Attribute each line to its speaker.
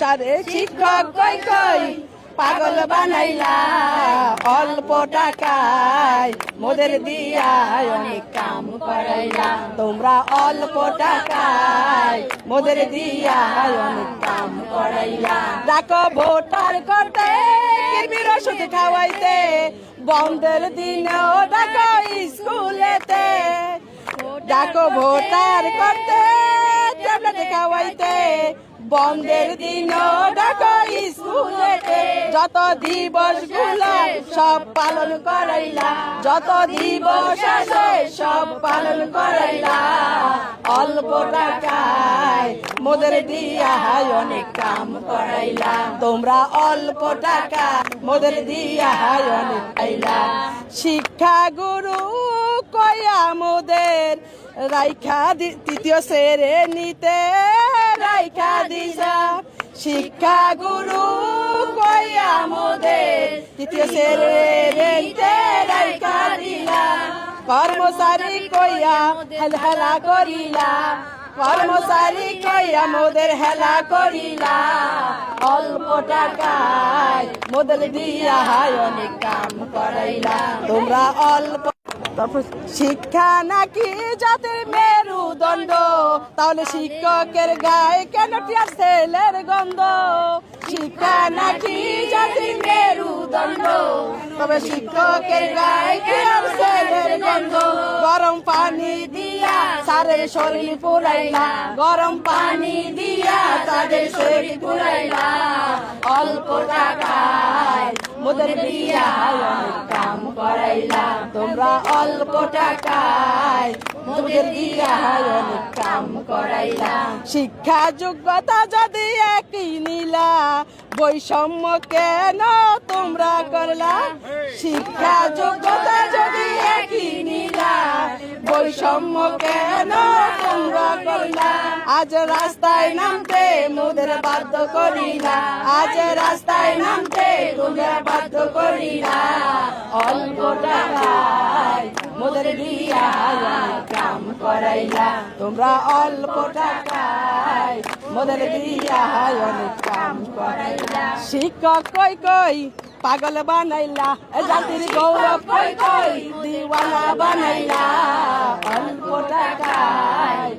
Speaker 1: সারে শিক্ষক কই কই? পাগল বানাইলা, অল্প টাকায় মোদের দিয়া অনেক কাম করাইলা। তোমরা অল্প টাকায় মোদের দিয়া অনেক কাম করাইলা। ডাকো ভোটার করতে কিরমির ওষুধ খাওয়াইতে। বন্ধের দিনেও ডাকো স্কুলেতে। ডাকো ভোটার করতে খাওয়াইতে। বন্ধের দিন ডাকো স্কুলেতে। যত দিবস সব পালন করাইলা, যত দিবস সব পালন করাইলা। অল্প টাকায় মোদের দিয়া হায় অনেক কাম করাইলা। তোমরা অল্প টাকা মোদের দিয়া হায় অনেক খাইলা। শিক্ষা গুরু কয়া মোদের, রাইখা তৃতীয় সেরে নিতে রাইখা দিছা শিক্ষা গুরু কয়া মোদের সেরে নিতে রাইখা দিলা কর্মচারী কইয়া হেলা করিলা কর্মচারী কইয়া মোদের হেলা করিলা অল্প টাকায় মোদের দিয়া হায় অনেক কাম করাইলা তোমরা অল্প তারপর শিক্ষা নাকি জাতির মেরুদণ্ড? তাহলে শিক্ষকের গায়ে কেন টিয়ার ছেলের গন্ধ? শিক্ষা নাকি জাতির মেরুদণ্ড? তবে শিক্ষকের গায়ে কেন ছেলের গন্ধ। গরম পানি দিয়া সারের শরীর পুরাইলা। গরম পানি দিয়া তাদের শরীর পুরাইলা। অল্প টাকায় মোদের বিয়া কাম করাইলা তোমরা অল্প টাকায় মোদের বিয়া কাম করাইলা শিক্ষা যোগ্যতা যদি একই নিলা, বৈষম্য কেন তোমরা করলা? শিক্ষা যোগ্যতা আজ রাস্তায় নামতে মোদের বাধ্য করিলা আজ রাস্তায় নামতে তোমরা বাধ্য করিলা অল্প টাকায় মোদের দিয়া কাম করাইলা তোমরা অল্প টাকায় মোদের দিয়া কাম করাইলা শিক্ষক কই কই পাগল বানাইলা জাতির গৌরব দিওয়ানা বানাইলা অল্প টাকায়